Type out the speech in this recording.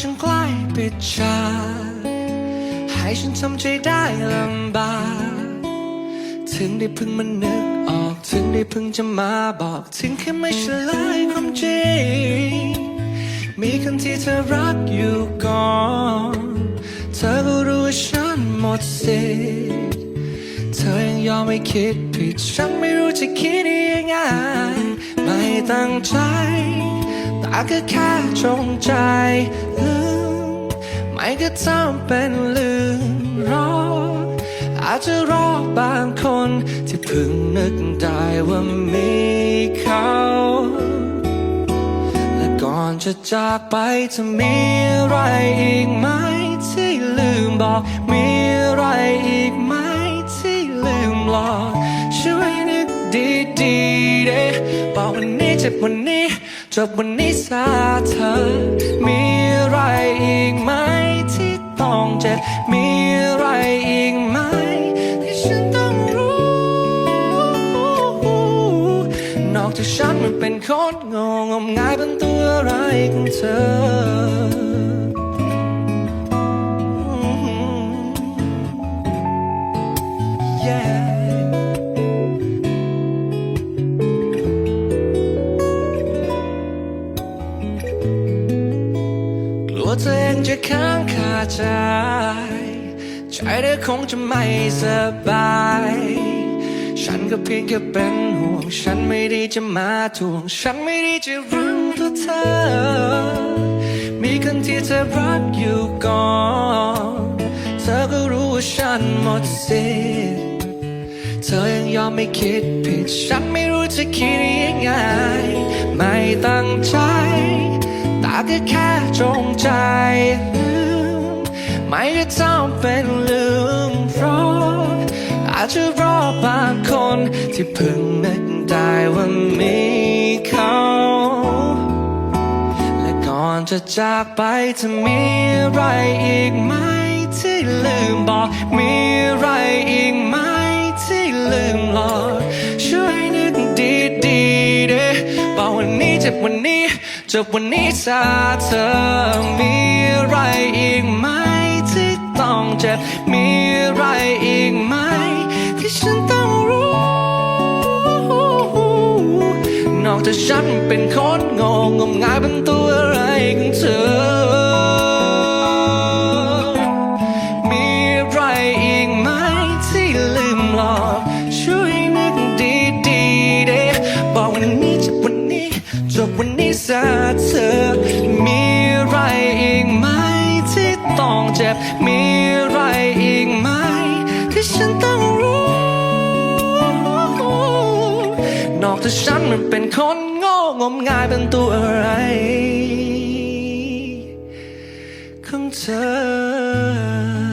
จนใกล้ปิดฉากให้ฉันทำใจได้ลำบากถึงได้พึ่งมันนึกออก ถึงได้พึ่งจะมาบอก ถึงแค่ไม่ใช่ลายความจริง มีคนที่เธอรักอยู่ก่อน เธอก็รู้ว่าฉันหมดสิทธิ์เธอยังยอมไม่คิดผิด ฉันไม่รู้จะคิดยังไง ไม่ตั้งใจ แต่ก็แค่จงใจลืมไม่ก็ทำเป็นลืมรอ อาจจะรอบางคนที่เพิ่งนึกได้ว่ามีเขาและก่อนจะจากไปจะมีอะไรอีกไหมที่ลืมบอกมีอะไรอีกไหมที่ลืมหลอกช่วยนึกดีๆเด้บอกวันนี้เจ็บวันนี้ จบวันนี้ซาเธอ มีอะไรอีกไหมที่ต้องเจ็บ มีอะไรอีกไหมที่ฉันต้องรู้ นอกจากฉันมันเป็นคนงงงมงายเป็นตัวอะไรของเธอ Yeah ตัวเองจะค้างคาใจ ใจเธอคงจะไม่สบาย ฉันก็เพียงแค่เป็นห่วง ฉันไม่ได้จะมาทวง ฉันไม่ได้จะรู้ตัวเธอ มีคนที่เธอรักอยู่ก่อน เธอก็รู้ว่าฉันหมดสิทธิ์เธอยังยอมไม่คิดผิด ฉันไม่รู้จะคิดยังไง ก็แค่จงใจลืมไม่ได้ทำเป็นลืมเพราะอาจจะรอบางคนที่เพิ่งนึกได้ว่ามีเขาและก่อนจะจากไปจะมีอะไรอีกไหมที่ลืมบอกมี วันนี้เจ็บวันนี้จบวันนี้ซาเธอมีอะไรอีกไหมที่ต้องเจ็บมีอะไรอีกไหมที่ฉันต้องรู้ นอกจากฉันเป็นคนงงงมงายเป็นตัวอะไรของเธอ วันนี้ซะเธอ มีอะไรอีกไหมที่ต้องเจ็บ มีอะไรอีกไหมที่ฉันต้องรู้ นอกจากฉันมันเป็นคนโง่งมงายเป็นตัวอะไร ของเธอ